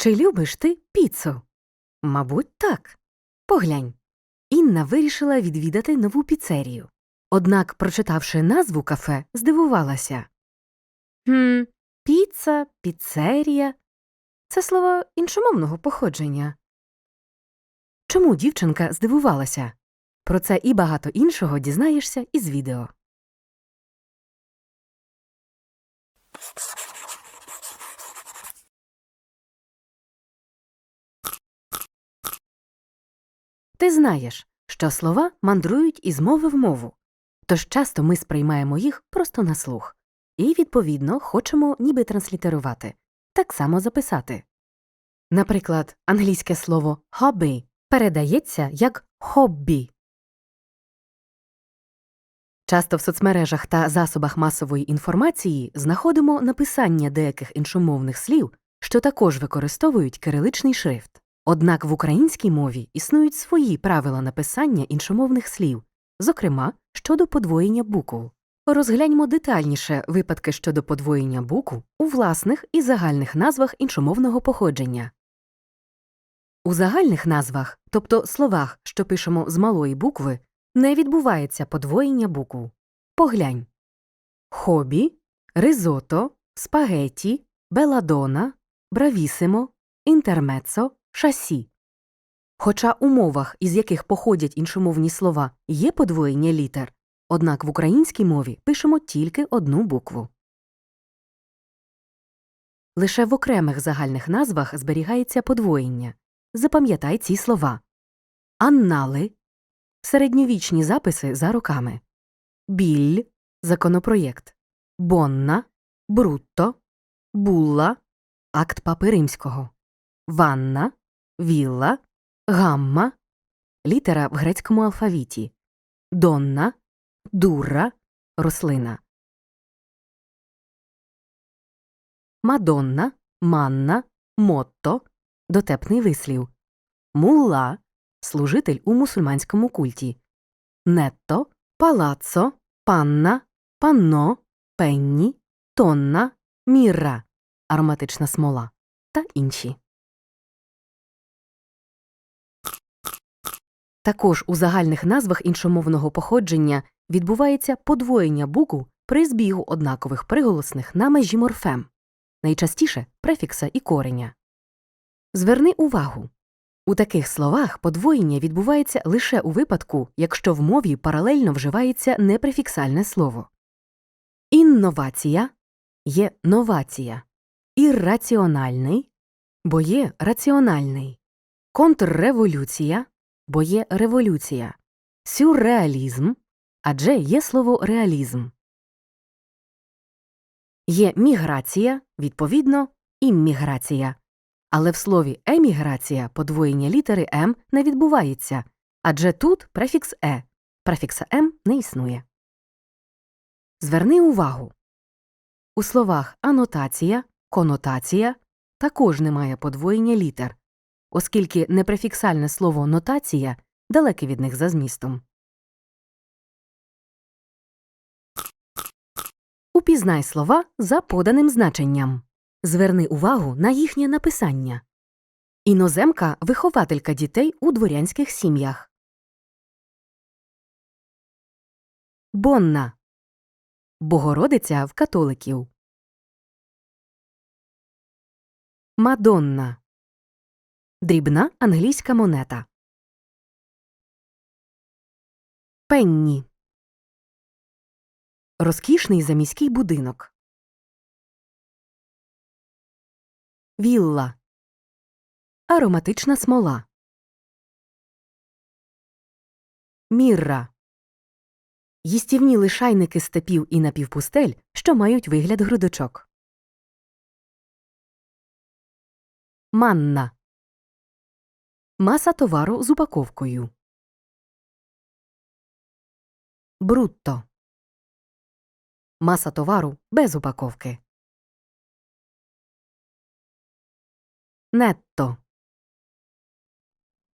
Чи любиш ти піцу? Мабуть, так. Поглянь. Інна вирішила відвідати нову піцерію. Однак, прочитавши назву кафе, здивувалася. Хм, піца, піцерія це слово іншомовного походження. Чому дівчинка здивувалася? Про це і багато іншого дізнаєшся із відео. Ти знаєш, що слова мандрують із мови в мову, тож часто ми сприймаємо їх просто на слух і, відповідно, хочемо ніби транслітерувати, так само записати. Наприклад, англійське слово hobby передається як хоббі. Часто в соцмережах та засобах масової інформації знаходимо написання деяких іншомовних слів, що також використовують кириличний шрифт. Однак в українській мові існують свої правила написання іншомовних слів, зокрема щодо подвоєння букв. Розгляньмо детальніше випадки щодо подвоєння букв у власних і загальних назвах іншомовного походження. У загальних назвах, тобто словах, що пишемо з малої букви, не відбувається подвоєння букв. Поглянь хобі, ризото, спагеті, беладона, бравісимо, інтермецо, шасі. Хоча у мовах, із яких походять іншомовні слова, є подвоєння літер, однак в українській мові пишемо тільки одну букву. Лише в окремих загальних назвах зберігається подвоєння. Запам'ятай ці слова аннали середньовічні записи за роками, біль законопроєкт, бонна, брутто, булла, акт папи римського, ванна, вілла, гамма, літера в грецькому алфавіті, донна, дура, рослина. Мадонна, манна, мотто, дотепний вислів, мулла, служитель у мусульманському культі, нетто, палаццо, панна, панно, пенні, тонна, мірра, ароматична смола та інші. Також у загальних назвах іншомовного походження відбувається подвоєння букв при збігу однакових приголосних на межі морфем, найчастіше префікса і кореня. Зверни увагу у таких словах подвоєння відбувається лише у випадку, якщо в мові паралельно вживається непрефіксальне слово. Інновація є новація, ірраціональний, бо є раціональний, контрреволюція, бо є революція, сюрреалізм, адже є слово реалізм. Є міграція, відповідно, імміграція. Але в слові еміграція подвоєння літери М не відбувається, адже тут префікс Е, префікса М не існує. Зверни увагу у словах анотація, конотація також немає подвоєння літер, оскільки непрефіксальне слово нотація далеке від них за змістом. Упізнай слова за поданим значенням. Зверни увагу на їхнє написання. Іноземка вихователька дітей у дворянських сім'ях. Бонна Богородиця в католиків. Мадонна Дрібна англійська монета. Пенні Розкішний заміський будинок. Вілла Ароматична смола. Мірра Їстівні лишайники степів і напівпустель, що мають вигляд грудочок. Манна Маса товару з упаковкою. Брутто Маса товару без упаковки. Нетто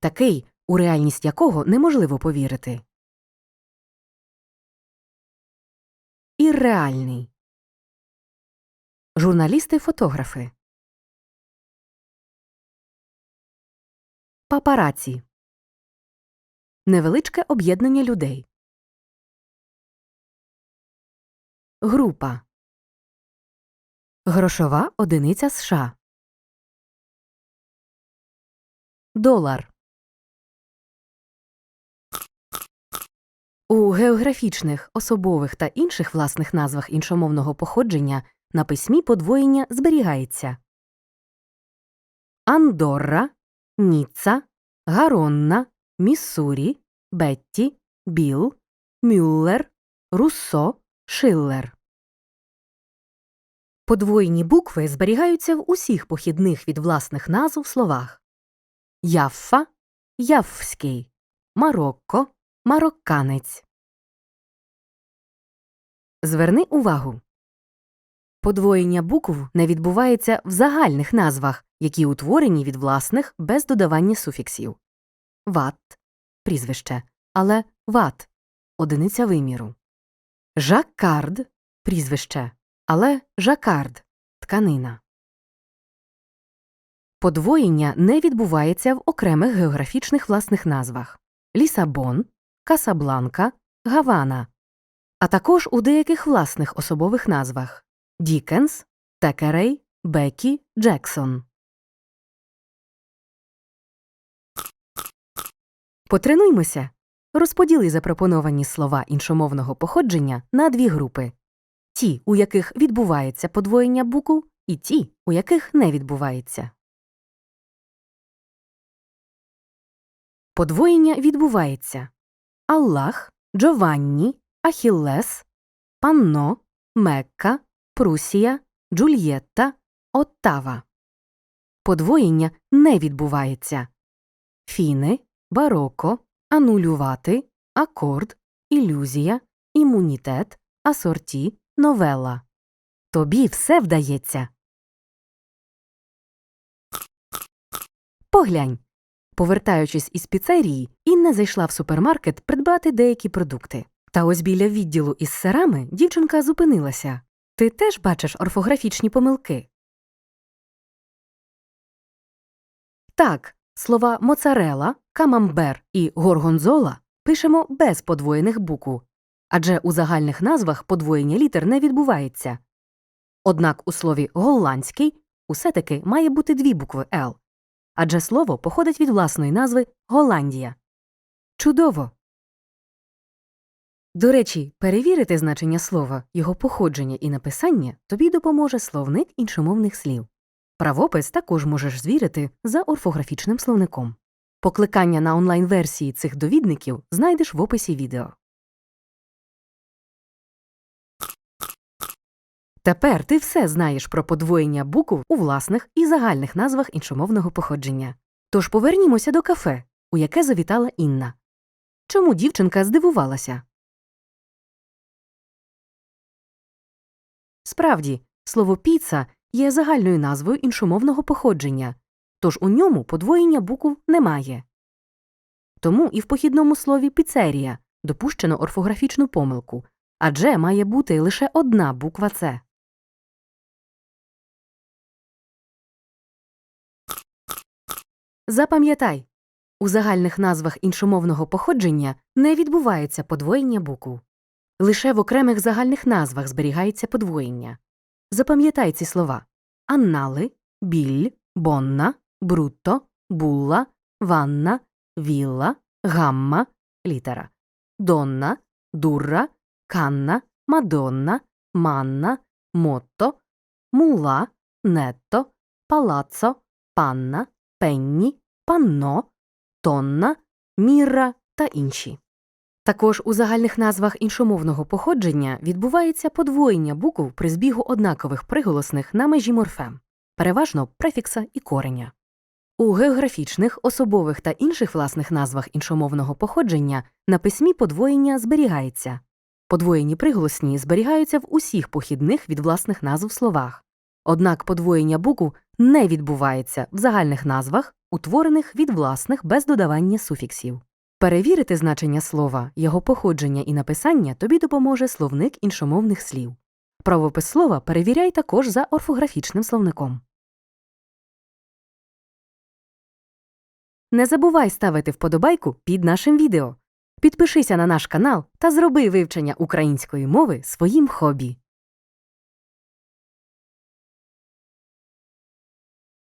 Такий, у реальність якого неможливо повірити. Ірреальний Журналісти-фотографи Папараці. Невеличке об'єднання людей. Група. Грошова одиниця США. Долар. У географічних, особових та інших власних назвах іншомовного походження на письмі подвоєння зберігається. Андорра, Ніцца, Гаронна, Міссурі, Бетті, Біл, Мюллер, Руссо, Шиллер. Подвоєні букви зберігаються в усіх похідних від власних назв словах Яффа, Яффський, Марокко, Марокканець. Зверни увагу. Подвоєння букв не відбувається в загальних назвах, які утворені від власних без додавання суфіксів. Ват прізвище, але ват одиниця виміру. Жаккард прізвище, але жакард тканина. Подвоєння не відбувається в окремих географічних власних назвах Лісабон, Касабланка, Гавана, а також у деяких власних особових назвах Дікенс, Текерей, Бекі, Джексон. Потренуймося. Розподіли запропоновані слова іншомовного походження на дві групи ті, у яких відбувається подвоєння букв, і ті, у яких не відбувається. Подвоєння відбувається Аллах, Джованні, Ахіллес, Панно, Мекка, Прусія, Джульєтта, Оттава. Подвоєння не відбувається Фіни, бароко, анулювати, акорд, ілюзія, імунітет, асорті, новела. Тобі все вдається. Поглянь. Повертаючись із піцерії, Інна зайшла в супермаркет придбати деякі продукти. Та ось біля відділу із сирами дівчинка зупинилася. Ти теж бачиш орфографічні помилки? Так, слова моцарела, камамбер і горгонзола пишемо без подвоєних букв, адже у загальних назвах подвоєння літер не відбувається. Однак у слові голландський усе таки має бути дві букви Л, адже слово походить від власної назви Голландія. Чудово! До речі, перевірити значення слова, його походження і написання тобі допоможе словник іншомовних слів. Правопис також можеш звірити за орфографічним словником. Покликання на онлайн-версії цих довідників знайдеш в описі відео. Тепер ти все знаєш про подвоєння букв у власних і загальних назвах іншомовного походження. Тож повернімося до кафе, у яке завітала Інна. Чому дівчинка здивувалася? Справді, слово піца є загальною назвою іншомовного походження, тож у ньому подвоєння букв немає. Тому і в похідному слові піцерія допущено орфографічну помилку, адже має бути лише одна буква С. Запам'ятай у загальних назвах іншомовного походження не відбувається подвоєння букв. Лише в окремих загальних назвах зберігається подвоєння. Запам'ятай ці слова аннали, біль, бонна, брутто, булла, ванна, вілла, гамма, літера, донна, дурра, канна, мадонна, манна, мотто, мула, нетто, палаццо, панна, пенні, панно, тонна, мірра та інші. Також у загальних назвах іншомовного походження відбувається подвоєння букв при збігу однакових приголосних на межі морфем, переважно префікса і кореня. У географічних, особових та інших власних назвах іншомовного походження на письмі подвоєння зберігається. Подвоєні приголосні зберігаються в усіх похідних від власних назв словах. Однак подвоєння букв не відбувається в загальних назвах, утворених від власних без додавання суфіксів. Перевірити значення слова, його походження і написання тобі допоможе словник іншомовних слів. Правопис слова перевіряй також за орфографічним словником. Не забувай ставити вподобайку під нашим відео. Підпишися на наш канал та зроби вивчення української мови своїм хобі.